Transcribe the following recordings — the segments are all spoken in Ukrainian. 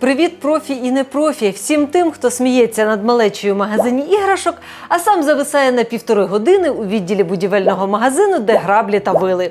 Привіт, профі і не профі, всім тим, хто сміється над малечою в магазині іграшок, а сам зависає на півтори години у відділі будівельного магазину, де граблі та вили.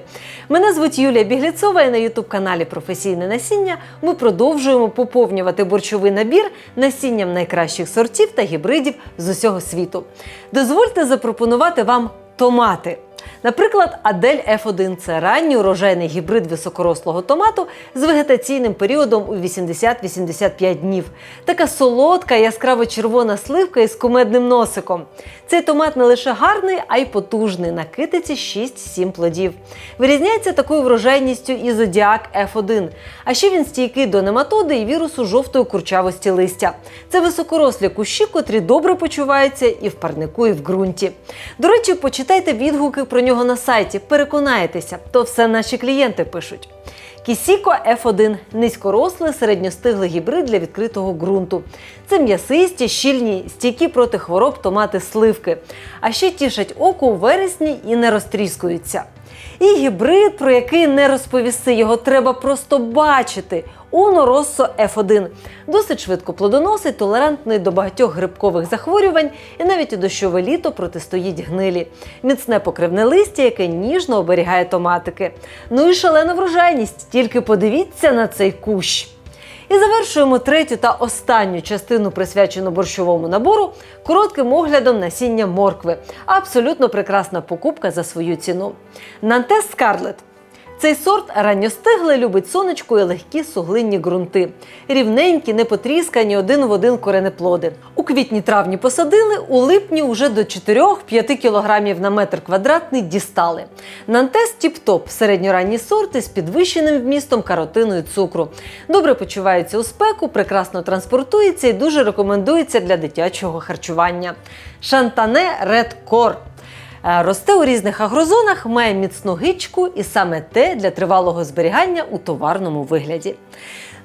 Мене звуть Юлія Бігліцова і на ютуб-каналі Професійне насіння ми продовжуємо поповнювати борщовий набір насінням найкращих сортів та гібридів з усього світу. Дозвольте запропонувати вам томати. Наприклад, Адель F1 це ранній урожайний гібрид високорослого томату з вегетаційним періодом у 80-85 днів. Така солодка, яскраво червона сливка із кумедним носиком. Цей томат не лише гарний, а й потужний. На китиці 6-7 плодів. Вирізняється такою врожайністю і зодіак F1. А ще він стійкий до нематоди і вірусу жовтої курчавості листя. Це високорослі кущі, котрі добре почуваються і в парнику, і в ґрунті. До речі, почитайте відгуки про нього на сайті, переконаєтеся, то все наші клієнти пишуть. Кісіко F1 низькорослий середньостиглий гібрид для відкритого ґрунту. Це м'ясисті, щільні, стійкі проти хвороб томати сливки. А ще тішать око у вересні і не розтріскуються. І гібрид, про який не розповісти, його треба просто бачити. Уно Россо F1. Досить швидко плодоносить, толерантний до багатьох грибкових захворювань і навіть у дощове літо протистоїть гнилі. Міцне покривне листя, яке ніжно оберігає томатики. Ну і шалена врожайність. Тільки подивіться на цей кущ. І завершуємо третю та останню частину, присвячену борщовому набору, коротким оглядом насіння моркви. Абсолютно прекрасна покупка за свою ціну. Нантес Скарлет. Цей сорт ранньостиглий, любить сонечко і легкі суглинні ґрунти. Рівненькі, не потріскані один в один коренеплоди. У квітні-травні посадили, у липні уже до 4-5 кілограмів на метр квадратний дістали. Нантес тіп-топ середньоранні сорти з підвищеним вмістом каротину і цукру. Добре почувається у спеку, прекрасно транспортується і дуже рекомендується для дитячого харчування. Шантане Ред Кор. Е, Росте у різних агрозонах, має міцну гичку і саме те для тривалого зберігання у товарному вигляді.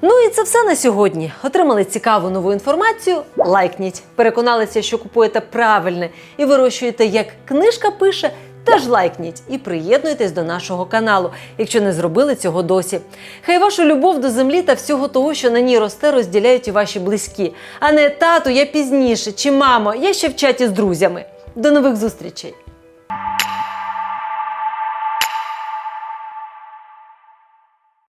Ну і це все на сьогодні. Отримали цікаву нову інформацію? Лайкніть. Переконалися, що купуєте правильне і вирощуєте, як книжка пише. Теж лайкніть і приєднуйтесь до нашого каналу, якщо не зробили цього досі. Хай вашу любов до землі та всього того, що на ній росте, розділяють і ваші близькі, а не тату, я пізніше чи мамо, я ще в чаті з друзями. До нових зустрічей!